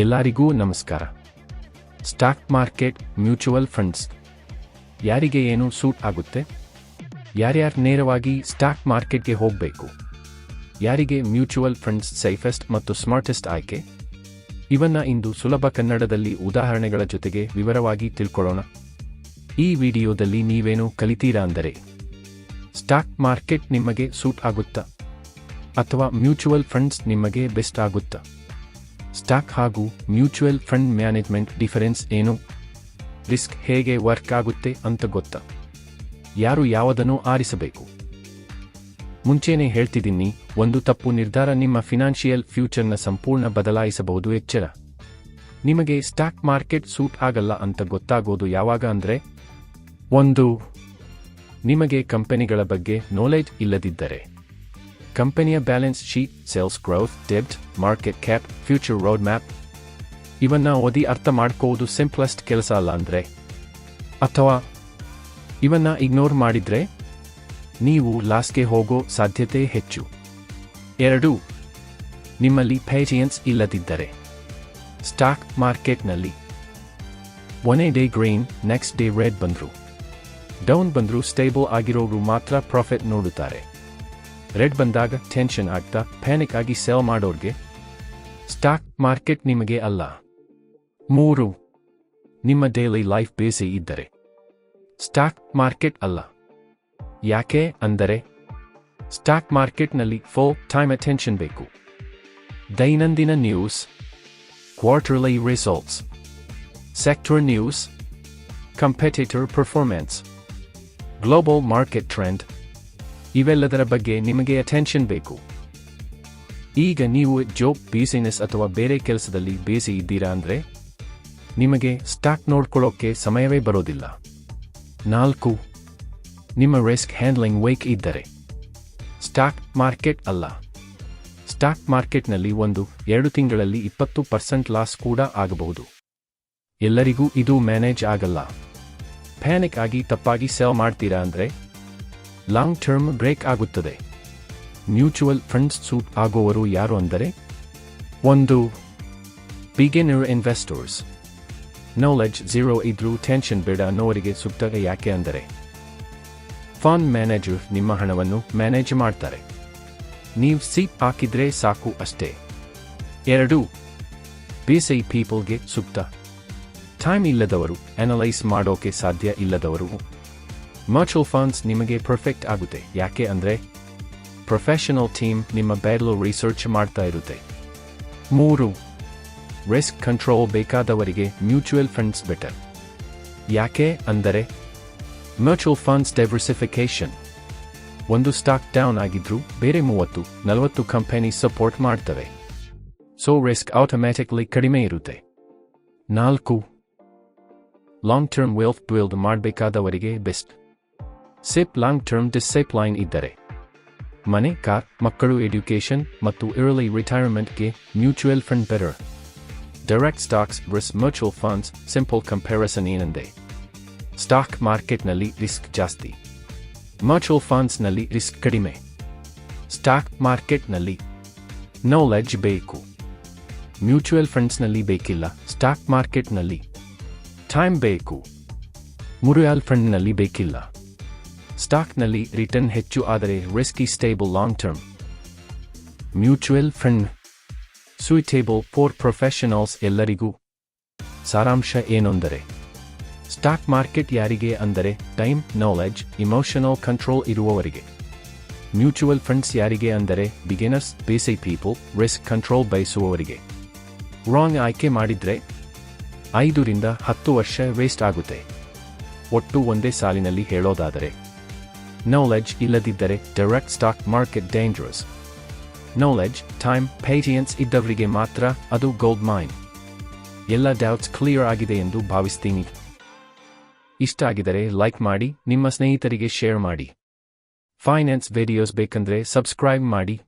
ಎಲ್ಲರಿಗೂ ನಮಸ್ಕಾರ. Stock market mutual funds. ಯಾರಿಗೆ ಏನು ಸೂಟ್ ಆಗುತ್ತೆ? ಯಾರ್ಯಾರು ನೇರವಾಗಿ ಸ್ಟಾಕ್ ಮಾರ್ಕೆಟ್ಗೆ ಹೋಗಬೇಕು? ಯಾರಿಗೆ ಮ್ಯೂಚುವಲ್ ಫಂಡ್ಸ್ ಸೇಫೆಸ್ಟ್ ಮತ್ತು ಸ್ಮಾರ್ಟೆಸ್ಟ್ ಆಯ್ಕೆ? ಇವನ್ನ ಇಂದು ಸುಲಭ ಕನ್ನಡದಲ್ಲಿ ಉದಾಹರಣೆಗಳ ಜೊತೆಗೆ ವಿವರವಾಗಿ ತಿಳ್ಕೊಳ್ಳೋಣ. ಈ ವಿಡಿಯೋದಲ್ಲಿ ನೀವೇನು ಕಲಿತೀರಾ ಅಂದರೆ, ಸ್ಟಾಕ್ ಮಾರ್ಕೆಟ್ ನಿಮಗೆ ಸೂಟ್ ಆಗುತ್ತಾ? ಅಥವಾ ಮ್ಯೂಚುವಲ್ ಫಂಡ್ಸ್ ನಿಮಗೆ ಬೆಸ್ಟ್ ಆಗುತ್ತಾ? ಸ್ಟಾಕ್ ಹಾಗೂ ಮ್ಯೂಚುವಲ್ ಫಂಡ್ ಮ್ಯಾನೇಜ್ಮೆಂಟ್ ಡಿಫರೆನ್ಸ್ ಏನು? ರಿಸ್ಕ್ ಹೇಗೆ ವರ್ಕ್ ಆಗುತ್ತೆ ಅಂತ ಗೊತ್ತಾ. ಯಾರು ಯಾವುದನ್ನು ಆರಿಸಬೇಕು? ಮುಂಚೆನೇ ಹೇಳ್ತಿದ್ದೀನಿ, ಒಂದು ತಪ್ಪು ನಿರ್ಧಾರ ನಿಮ್ಮ ಫಿನಾನ್ಷಿಯಲ್ ಫ್ಯೂಚರ್ನ ಸಂಪೂರ್ಣ ಬದಲಾಯಿಸಬಹುದು ಎಚ್ಚರ. ನಿಮಗೆ ಸ್ಟಾಕ್ ಮಾರ್ಕೆಟ್ ಸೂಟ್ ಆಗಲ್ಲ ಅಂತ ಗೊತ್ತಾಗೋದು ಯಾವಾಗ ಅಂದರೆ? ಒಂದು, ನಿಮಗೆ ಕಂಪನಿಗಳ ಬಗ್ಗೆ ನಾಲೆಜ್ ಇಲ್ಲದಿದ್ದರೆ. ಕಂಪನಿಯ ಬ್ಯಾಲೆನ್ಸ್ ಶೀಟ್ ಸೇಲ್ಸ್ ಗ್ರೋತ್ ಡೆಬ್ಟ್ market cap future road map ಇವನ್ನ ಓದಿ ಅರ್ಥ ಮಾಡ್ಕೋದು ಸಿಂಪ್ಲೆಸ್ಟ್ ಕೆಲಸ ಅಲ್ಲ ಅಂದರೆ. ಅಥವಾ ಇವನ್ನ ಇಗ್ನೋರ್ ಮಾಡಿದರೆ, ನೀವು ಲಾಸ್ಗೆ ಹೋಗೋ ಸಾಧ್ಯತೆ ಹೆಚ್ಚು. ಎರಡು, ನಿಮ್ಮಲ್ಲಿ ಪೇಜಿಯನ್ಸ್ ಇಲ್ಲದಿದ್ದರೆ. ಸ್ಟಾಕ್ ಮಾರ್ಕೆಟ್ನಲ್ಲಿ one day green next day red ಬಂದರು. ಡೌನ್ ಬಂದರೂ ಸ್ಟೇಬಲ್ ಆಗಿರೋರು ಮಾತ್ರ ಪ್ರಾಫಿಟ್ ನೋಡುತ್ತಾರೆ. ರೆಡ್ ಬಂದಾಗ ಟೆನ್ಷನ್ ಆಗ್ತಾ ಪ್ಯಾನಿಕ್ ಆಗಿ ಸೆಲ್ ಮಾಡೋರ್ಗೆ, ಸ್ಟಾಕ್ ಮಾರ್ಕೆಟ್ ನಿಮಗೆ ಅಲ್ಲ. ಮೂರು, ನಿಮ್ಮ ಡೈಲಿ ಲೈಫ್ ಬೇಸಿ ಇದ್ದರೆ. ಸ್ಟಾಕ್ ಮಾರ್ಕೆಟ್ ಅಲ್ಲ. ಯಾಕೆ ಅಂದರೆ, ಸ್ಟಾಕ್ ಮಾರ್ಕೆಟ್ನಲ್ಲಿ ಫುಲ್ ಟೈಮ್ ಅಟೆನ್ಷನ್ ಬೇಕು. ದೈನಂದಿನ news, quarterly results. Sector news, competitor performance. Global market trend ಇವೆಲ್ಲದರ ಬಗ್ಗೆ ನಿಮಗೆ ಅಟೆನ್ಷನ್ ಬೇಕು. ಈಗ ನೀವು ಜೋಬ್ ಬಿಸಿನೆಸ್ ಅಥವಾ ಬೇರೆ ಕೆಲಸದಲ್ಲಿ ಬೇಸಿ ಇದ್ದೀರಾ ಅಂದರೆ, ನಿಮಗೆ ಸ್ಟಾಕ್ ನೋಡ್ಕೊಳ್ಳೋಕೆ ಸಮಯವೇ ಬರೋದಿಲ್ಲ. ನಾಲ್ಕು, ನಿಮ್ಮ ರಿಸ್ಕ್ ಹ್ಯಾಂಡ್ಲಿಂಗ್ ವೈಕ್ ಇದ್ದರೆ. ಸ್ಟಾಕ್ ಮಾರ್ಕೆಟ್ ಅಲ್ಲ. ಸ್ಟಾಕ್ ಮಾರ್ಕೆಟ್ನಲ್ಲಿ ಒಂದು, ಎರಡು ತಿಂಗಳಲ್ಲಿ ಇಪ್ಪತ್ತು ಪರ್ಸೆಂಟ್ ಲಾಸ್ ಕೂಡ ಆಗಬಹುದು. ಎಲ್ಲರಿಗೂ ಇದು ಮ್ಯಾನೇಜ್ ಆಗಲ್ಲ. ಪ್ಯಾನಿಕ್ ಆಗಿ ತಪ್ಪಾಗಿ ಸೇವ್ ಮಾಡ್ತೀರಾ ಅಂದ್ರೆ ಲಾಂಗ್ ಟರ್ಮ್ ಬ್ರೇಕ್ ಆಗುತ್ತದೆ. ಮ್ಯೂಚುವಲ್ ಫಂಡ್ಸ್ ಸೂಟ್ ಆಗುವವರು ಯಾರು ಅಂದರೆ? ಒಂದು ಬಿಗಿನರ್ ಇನ್ವೆಸ್ಟರ್ಸ್ ನಾಲೆಡ್ಜ್ ಝೀರೋ ಇದ್ರೂ ಟೆನ್ಷನ್ ಬೇಡ ಅನ್ನೋರಿಗೆ ಸೂಕ್ತ ಯಾಕೆ ಅಂದರೆ? ಫಾನ್ ಮ್ಯಾನೇಜರ್ ನಿಮ್ಮ ಹಣವನ್ನು ಮ್ಯಾನೇಜ್ ಮಾಡ್ತಾರೆ. ನೀವು ಸೀಟ್ ಹಾಕಿದ್ರೆ ಸಾಕು ಅಷ್ಟೇ. ಎರಡು, ಬಿಸೈ ಪೀಪಲ್ಗೆ ಸೂಕ್ತ ಟೈಮ್ ಇಲ್ಲದವರು ಅನಲೈಸ್ ಮಾಡೋಕೆ ಸಾಧ್ಯ ಇಲ್ಲದವರು ಮ್ಯೂಚುವಲ್ ಫಂಡ್ಸ್ ನಿಮಗೆ ಪರ್ಫೆಕ್ಟ್ ಆಗುತ್ತೆ. ಯಾಕೆ ಅಂದ್ರೆ ಪ್ರೊಫೆಷನಲ್ ಟೀಮ್ ನಿಮ್ಮ ಬ್ಯಾಡ್ಲು ರಿಸರ್ಚ್ ಮಾಡ್ತಾ ಇರುತ್ತೆ. ಮೂರು ರಿಸ್ಕ್ ಕಂಟ್ರೋಲ್ ಬೇಕಾದವರಿಗೆ ಮ್ಯೂಚುವಲ್ ಫಂಡ್ಸ್ ಬೆಟರ್ ಯಾಕೆ ಅಂದರೆ ಮ್ಯೂಚುವಲ್ ಫಂಡ್ಸ್ ಡೈವರ್ಸಿಫಿಕೇಷನ್ ಒಂದು ಸ್ಟಾಕ್ ಡೌನ್ ಆಗಿದ್ರೂ ಬೇರೆ ಮೂವತ್ತು, ನಲವತ್ತು ಕಂಪನಿ ಸಪೋರ್ಟ್ ಮಾಡ್ತವೆ. ಸೊ ರಿಸ್ಕ್ ಆಟೋಮ್ಯಾಟಿಕ್ಲಿ ಕಡಿಮೆ ಇರುತ್ತೆ. ನಾಲ್ಕು long term wealth build ಮಾಡಬೇಕಾದವರಿಗೆ best SIP long term discipline ಇದ್ದರೆ. ಮನೆ, ಕಾರ್, ಮಕ್ಕಳು ಎಡ್ಯುಕೇಷನ್ ಮತ್ತು ಇರಲಿ ರಿಟೈರ್ಮೆಂಟ್ಗೆ mutual fund better direct stocks versus mutual funds simple comparison ಏನಂದೆ. ಸ್ಟಾಕ್ ಮಾರ್ಕೆಟ್ನಲ್ಲಿ ರಿಸ್ಕ್ ಜಾಸ್ತಿ. ಮ್ಯೂಚುವಲ್ ಫಂಡ್ಸ್ನಲ್ಲಿ ರಿಸ್ಕ್ ಕಡಿಮೆ. ಸ್ಟಾಕ್ ಮಾರ್ಕೆಟ್ನಲ್ಲಿ ನಾಲೆಜ್ ಬೇಕು. ಮ್ಯೂಚುವಲ್ ಫಂಡ್ಸ್ನಲ್ಲಿ ಬೇಕಿಲ್ಲ ಸ್ಟಾಕ್ ಮಾರ್ಕೆಟ್ನಲ್ಲಿ ಟೈಮ್ ಬೇಕು. ಮುರಿಯಲ್ ಫಂಡ್ನಲ್ಲಿ ಬೇಕಿಲ್ಲ. ಸ್ಟಾಕ್ನಲ್ಲಿ ರಿಟರ್ನ್ ಹೆಚ್ಚು, ಆದರೆ risky stable long term mutual fund suitable for professionals ಎಲ್ಲರಿಗೂ. ಸಾರಾಂಶ ಏನೊಂದರೆ? ಸ್ಟಾಕ್ ಮಾರ್ಕೆಟ್ ಯಾರಿಗೆ ಅಂದರೆ ಟೈಮ್ ನಾಲೆಡ್ಜ್ ಇಮೋಷನಲ್ ಕಂಟ್ರೋಲ್ ಇರುವವರಿಗೆ. ಮ್ಯೂಚುವಲ್ ಫಂಡ್ಸ್ ಯಾರಿಗೆ ಅಂದರೆ beginners busy people risk control ಬಯಸುವವರಿಗೆ. ರಾಂಗ್ ಆಯ್ಕೆ ಮಾಡಿದ್ರೆ ಐದರಿಂದ ಹತ್ತು ವರ್ಷ ವೇಸ್ಟ್ ಆಗುತ್ತೆ. ಒಟ್ಟು ಒಂದೇ ಸಾಲಿನಲ್ಲಿ ಹೇಳೋದಾದರೆ. ನಾಲೆಡ್ಜ್ ಇಲ್ಲದಿದ್ದರೆ direct stock market dangerous knowledge time patience ಇದ್ದವರಿಗೆ ಮಾತ್ರ ಅದು ಗೋಲ್ಡ್ ಮೈನ್ ಎಲ್ಲ ಡೌಟ್ಸ್ ಕ್ಲಿಯರ್ ಆಗಿದೆ ಎಂದು ಭಾವಿಸ್ತೀನಿ. ಇಷ್ಟ ಆಗಿದರೆ ಲೈಕ್ ಮಾಡಿ, ನಿಮ್ಮ ಸ್ನೇಹಿತರಿಗೆ ಶೇರ್ ಮಾಡಿ. ಫೈನಾನ್ಸ್ ವಿಡಿಯೋಸ್ ಬೇಕಂದ್ರೆ ಸಬ್ಸ್ಕ್ರೈಬ್ ಮಾಡಿ.